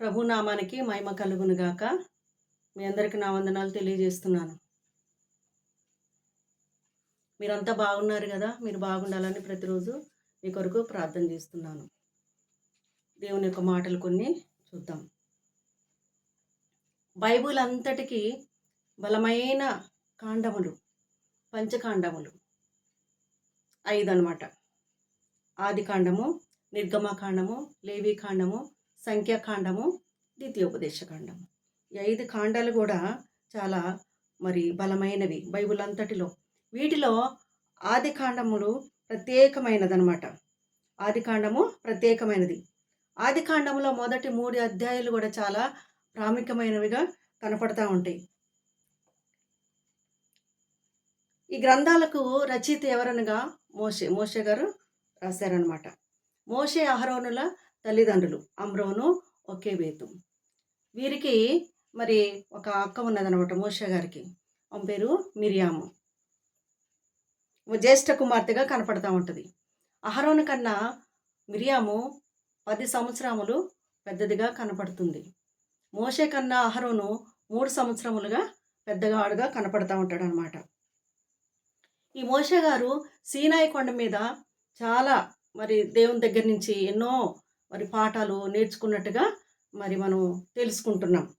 ప్రభునామానికి మహిమ కలుగునుగాక మీ అందరికీ నా వందనాలు తెలియజేస్తున్నాను. మీరంతా బాగున్నారు కదా? మీరు బాగుండాలని ప్రతిరోజు మీ కొరకు ప్రార్థన చేస్తున్నాను. దేవుని యొక్క మాటలు కొన్ని చూద్దాం. బైబుల్ అంతటికి బలమైన కాండములు పంచకాండములు ఐదు అనమాట ఆది కాండము నిర్గమకాండము లేవీకాండము సంఖ్యాకాండము ద్వితీయోపదేశకాండము. ఈ ఐదు కాండాలు కూడా చాలా మరి బలమైనవి బైబిల్ అంతటిలో వీటిలో ఆది కాండములు ప్రత్యేకమైనదనమాట ఆది కాండము ప్రత్యేకమైనది. ఆది కాండములో మొదటి మూడు అధ్యాయాలు కూడా చాలా ప్రాముఖ్యమైనవిగా కనపడతా ఉంటాయి. ఈ గ్రంథాలకు రచయిత ఎవరనగా మోషే మోషే గారు రాశారనమాట మోషే అహరోనుల తల్లిదండ్రులు. అమ్రోను ఒకే బేతు. వీరికి మరి ఒక అక్క ఉన్నదనమాట మోష గారికి. ఆమె పేరు మిరియాము. జ్యేష్ఠ కుమార్తెగా కనపడతా ఉంటుంది. అహరోను కన్నా మిరియాము పది సంవత్సరములు పెద్దదిగా కనపడుతుంది. మోషే కన్నా అహరోను మూడు సంవత్సరములుగా పెద్దగాడుగా కనపడతా ఉంటాడు అనమాట ఈ మోషే గారు సీనాయి కొండ మీద చాలా మరి దేవుని దగ్గర నుంచి ఎన్నో మరి పాఠాలు నేర్చుకున్నట్టుగా మరి మనం తెలుసుకుంటున్నాం.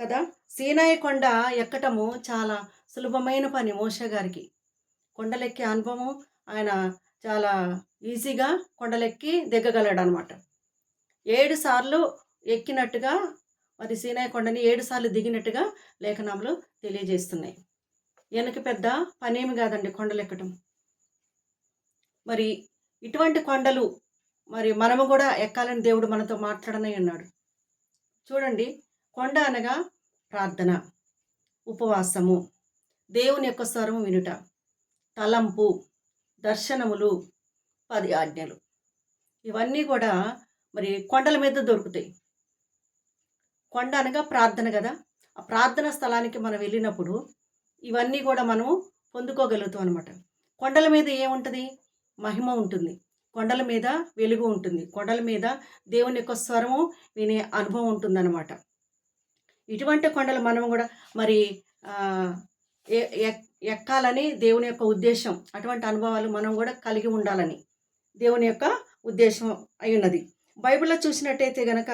కదా? సీనాయి కొండ ఎక్కటము చాలా సులభమైన పని మోష గారికి. కొండలెక్కే అనుభవం ఆయన చాలా ఈజీగా కొండలెక్కి దిగగలడు అనమాట ఏడు సార్లు ఎక్కినట్టుగా మరి సీనాయి కొండని ఏడు సార్లు దిగినట్టుగా లేఖనాలు తెలియజేస్తున్నాయి. వెనక పెద్ద పనేమి కాదండి కొండలెక్కటం. మరి ఇటువంటి కొండలు మరి మనము కూడా ఎక్కాలని దేవుడు మనతో మాట్లాడనే ఉన్నాడు చూడండి కొండ అనగా ప్రార్థన ఉపవాసము దేవుని యొక్క స్వరము వినుట తలంపు దర్శనములు పది ఆజ్ఞలు. ఇవన్నీ కూడా మరి కొండల మీద దొరుకుతాయి. కొండ అనగా ప్రార్థన కదా? ఆ ప్రార్థన స్థలానికి మనం వెళ్ళినప్పుడు ఇవన్నీ కూడా మనము పొందుకోగలుగుతాం అనమాట కొండల మీద ఏముంటుంది? మహిమ ఉంటుంది. కొండల మీద వెలుగు ఉంటుంది. కొండల మీద దేవుని యొక్క స్వరము వినే అనుభవం ఉంటుందన్నమాట. ఇటువంటి కొండలు మనం కూడా మరి ఎక్కాలని దేవుని యొక్క ఉద్దేశం అటువంటి అనుభవాలు మనం కూడా కలిగి ఉండాలని దేవుని యొక్క ఉద్దేశం అయి ఉన్నది. బైబిల్లో చూసినట్టయితే గనక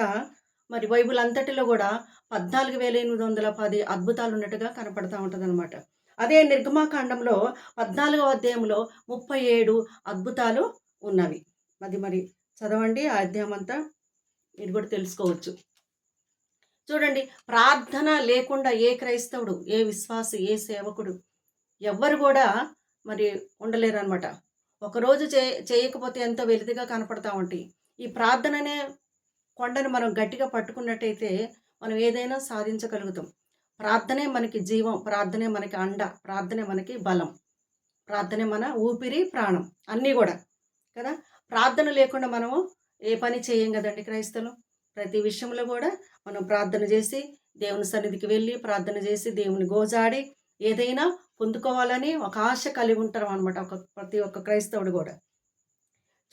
మరి బైబిల్ అంతటిలో కూడా పద్నాలుగు వేల ఎనిమిది వందల పది అద్భుతాలు ఉన్నట్టుగా కనపడతా ఉంటుంది అనమాట అదే నిర్గమాకాండంలో పద్నాలుగవ అధ్యాయంలో ముప్పై ఏడు అద్భుతాలు ఉన్నవి. అది మరి చదవండి ఆ అధ్యాయం అంతా మీరు కూడా తెలుసుకోవచ్చు. చూడండి ప్రార్థన లేకుండా ఏ క్రైస్తవుడు ఏ విశ్వాసి ఏ సేవకుడు ఎవ్వరు కూడా మరి ఉండలేరు అనమాట ఒకరోజు చే చేయకపోతే ఎంతో వెలితిగా కనపడతా ఉంటాయి. ఈ ప్రార్థననే కొండను మనం గట్టిగా పట్టుకున్నట్టయితే మనం ఏదైనా సాధించగలుగుతాం. ప్రార్థనే మనకి జీవం ప్రార్థనే మనకి అండ ప్రార్థనే మనకి బలం ప్రార్థనే మన ఊపిరి ప్రాణం అన్నీ కూడా. కదా? ప్రార్థన లేకుండా మనము ఏ పని చేయం కదండి క్రైస్తవులు? ప్రతి విషయంలో కూడా మనం ప్రార్థన చేసి దేవుని సన్నిధికి వెళ్ళి ప్రార్థన చేసి దేవుని గోజాడి ఏదైనా పొందుకోవాలని ఒక ఆశ కలిగి ఉంటాం అనమాట ఒక ప్రతి ఒక్క క్రైస్తవుడు కూడా.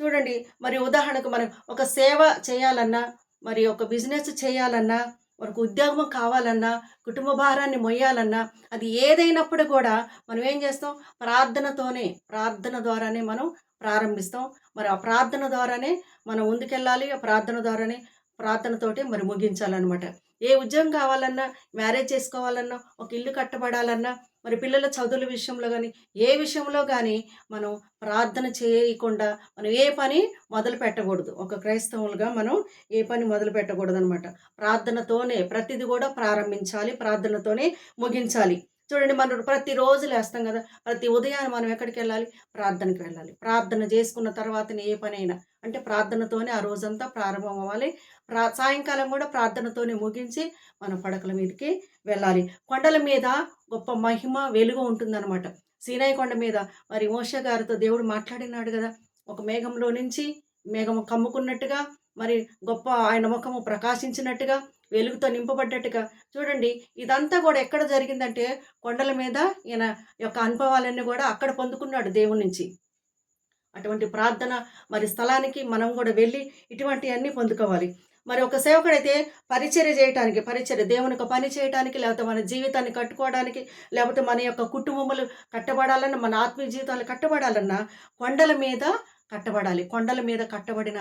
చూడండి మరి ఉదాహరణకు మనం ఒక సేవ చేయాలన్నా మరి ఒక బిజినెస్ చేయాలన్నా మనకు ఉద్యోగం కావాలన్నా కుటుంబ భారాన్ని మొయ్యాలన్నా అది ఏదైనప్పుడు కూడా మనం ఏం చేస్తాం? ప్రార్థనతోనే ప్రార్థన ద్వారానే మనం ప్రారంభిస్తాం. మరి ఆ ప్రార్థన ద్వారానే మనం ముందుకెళ్ళాలి. ఆ ప్రార్థన ద్వారానే ప్రార్థనతోటి మరి ముగించాలన్నమాట. ఏ ఉద్యోగం కావాలన్నా మ్యారేజ్ చేసుకోవాలన్నా ఒక ఇల్లు కట్టబడాలన్నా మరి పిల్లల చదువుల విషయంలో కానీ ఏ విషయంలో కానీ మనం ప్రార్థన చేయకుండా మనం ఏ పని మొదలు పెట్టకూడదు. ఒక క్రైస్తవులుగా మనం ఏ పని మొదలు పెట్టకూడదు అనమాట ప్రార్థనతోనే ప్రతిదీ కూడా ప్రారంభించాలి ప్రార్థనతోనే ముగించాలి. చూడండి మనం ప్రతిరోజు లేస్తాం కదా ప్రతి ఉదయాన్ని మనం ఎక్కడికి వెళ్ళాలి? ప్రార్థనకి వెళ్ళాలి. ప్రార్థన చేసుకున్న తర్వాతనే ఏ పనైనా అంటే ప్రార్థనతోనే ఆ రోజంతా ప్రారంభం అవ్వాలి. ప్రా సాయంకాలం కూడా ప్రార్థనతోనే ముగించి మనం పడకల మీదకి వెళ్ళాలి. కొండల మీద గొప్ప మహిమ వెలుగు ఉంటుందన్నమాట. సీనాయి కొండ మీద మరి మోష గారితో దేవుడు మాట్లాడినాడు కదా ఒక మేఘంలో నుంచి మేఘము కమ్ముకున్నట్టుగా మరి గొప్ప ఆయన ముఖము ప్రకాశించినట్టుగా వెలుగుతో నింపబడ్డట్టుగా. చూడండి ఇదంతా కూడా ఎక్కడ జరిగిందంటే కొండల మీద ఈయన యొక్క అనుభవాలన్నీ కూడా అక్కడ పొందుకున్నాడు దేవుడి నుంచి. అటువంటి ప్రార్థన మరి స్థలానికి మనం కూడా వెళ్ళి ఇటువంటివన్నీ పొందుకోవాలి. మరి ఒక సేవకుడైతే పరిచర్య చేయటానికి పరిచర్య దేవుని యొక్క పని చేయటానికి లేకపోతే మన జీవితాన్ని కట్టుకోవడానికి లేకపోతే మన యొక్క కుటుంబములు కట్టబడాలన్నా మన ఆత్మీయ జీవితాలు కట్టబడాలన్నా కొండల మీద కట్టబడాలి. కొండల మీద కట్టబడిన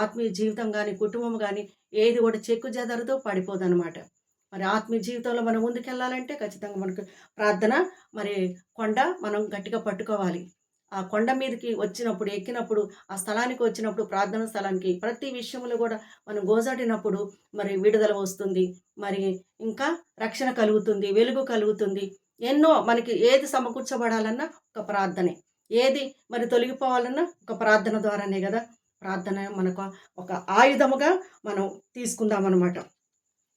ఆత్మీయ జీవితం కానీ కుటుంబం కానీ ఏది కూడా చెక్కు చెదరదు పడిపోదనమాట మరి ఆత్మీయ జీవితంలో మనం ముందుకెళ్ళాలంటే ఖచ్చితంగా మనకు ప్రార్థన మరి కొండ మనం గట్టిగా పట్టుకోవాలి. ఆ కొండ మీదకి వచ్చినప్పుడు ఎక్కినప్పుడు ఆ స్థలానికి వచ్చినప్పుడు ప్రార్థన స్థలానికి ప్రతి విషయంలో కూడా మనం గోజాడినప్పుడు మరి విడుదల వస్తుంది. మరి ఇంకా రక్షణ కలుగుతుంది వెలుగు కలుగుతుంది. ఎన్నో మనకి ఏది సమకూర్చబడాలన్నా ఒక ప్రార్థనే. ఏది మరి తొలగిపోవాలన్నా ఒక ప్రార్థన ద్వారానే కదా. ప్రార్థన మనకు ఒక ఆయుధముగా మనం తీసుకుందాం అనమాట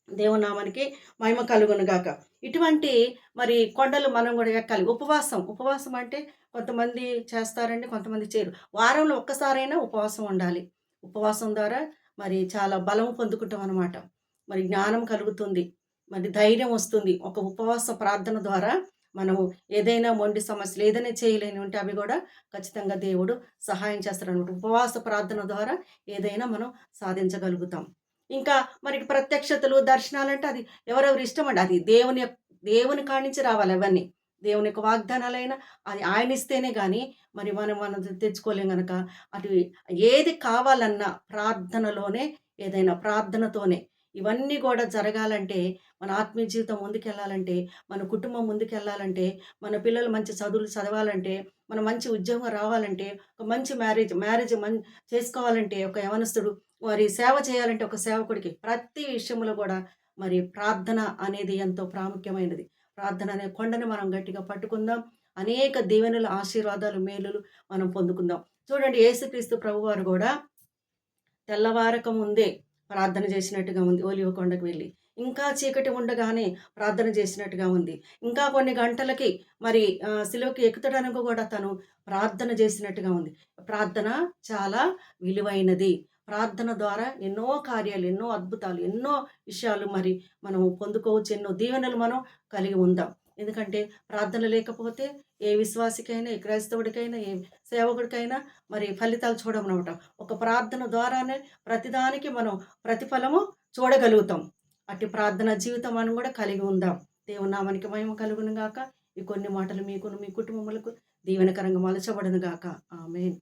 దేవునామానికి మహిమ కలుగునుగాక ఇటువంటి మరి కొండలు మనం కూడా ఎక్కాలి ఉపవాసం ఉపవాసం అంటే కొంతమంది చేస్తారండి కొంతమంది చేయరు. వారంలో ఒక్కసారైనా ఉపవాసం ఉండాలి. ఉపవాసం ద్వారా మరి చాలా బలం పొందుకుంటాం అనమాట మరి జ్ఞానం కలుగుతుంది. మరి ధైర్యం వస్తుంది. ఒక ఉపవాస ప్రార్థన ద్వారా మనము ఏదైనా మొండి సమస్యలు ఏదైనా చేయలేని ఉంటే అవి కూడా ఖచ్చితంగా దేవుడు సహాయం చేస్తారనమాట ఉపవాస ప్రార్థన ద్వారా ఏదైనా మనం సాధించగలుగుతాం. ఇంకా మరి ప్రత్యక్షతలు దర్శనాలు అంటే అది ఎవరెవరు ఇష్టం అండి? అది దేవుని యొక్క- దేవుని కాణించి రావాలి అవన్నీ. దేవుని యొక్క వాగ్దానాలైనా అది ఆయన ఇస్తేనే కానీ మరి మనం మనం తెచ్చుకోలేం కనుక అటు ఏది కావాలన్నా ప్రార్థనలోనే ఏదైనా ప్రార్థనతోనే ఇవన్నీ కూడా జరగాలంటే మన ఆత్మీయ జీవితం ముందుకెళ్ళాలంటే మన కుటుంబం ముందుకెళ్ళాలంటే మన పిల్లలు మంచి చదువులు చదవాలంటే మన మంచి ఉద్యోగం రావాలంటే ఒక మంచి మ్యారేజ్ మ్యారేజ్ మం చేసుకోవాలంటే ఒక యవనస్తుడు మరి సేవ చేయాలంటే ఒక సేవకుడికి ప్రతి విషయంలో కూడా మరి ప్రార్థన అనేది ఎంతో ప్రాముఖ్యమైనది. ప్రార్థన అనే కొండను మనం గట్టిగా పట్టుకుందాం. అనేక దీవెనలు ఆశీర్వాదాలు మేలులు మనం పొందుకుందాం. చూడండి యేసుక్రీస్తు ప్రభువారు కూడా తెల్లవారక ముందే ప్రార్థన చేసినట్టుగా ఉంది. ఓలివ కొండకు వెళ్ళి. ఇంకా చీకటి ఉండగానే ప్రార్థన చేసినట్టుగా ఉంది. ఇంకా కొన్ని గంటలకి మరి శిలువకి ఎక్కుతడానికి కూడా తను ప్రార్థన చేసినట్టుగా ఉంది. ప్రార్థన చాలా విలువైనది. ప్రార్థన ద్వారా ఎన్నో కార్యాలు ఎన్నో అద్భుతాలు ఎన్నో విషయాలు మరి మనం పొందుకోవచ్చు ఎన్నో దీవెనలు మనం కలిగి ఉందాం. ఎందుకంటే ప్రార్థన లేకపోతే ఏ విశ్వాసికైనా ఏ క్రైస్తవుడికైనా ఏ సేవకుడికైనా మరి ఫలితాలు చూడమనమాట. ఒక ప్రార్థన ద్వారానే ప్రతిదానికి మనం ప్రతిఫలము చూడగలుగుతాం. అట్టి ప్రార్థన జీవితం మనం కూడా కలిగి ఉందాం. దేవుని నామానికి మహిమ కలుగును గాక ఈ కొన్ని మాటలు మీకు మీ కుటుంబములకు దీవెనకరంగా మలచబడును గాక ఆమెన్.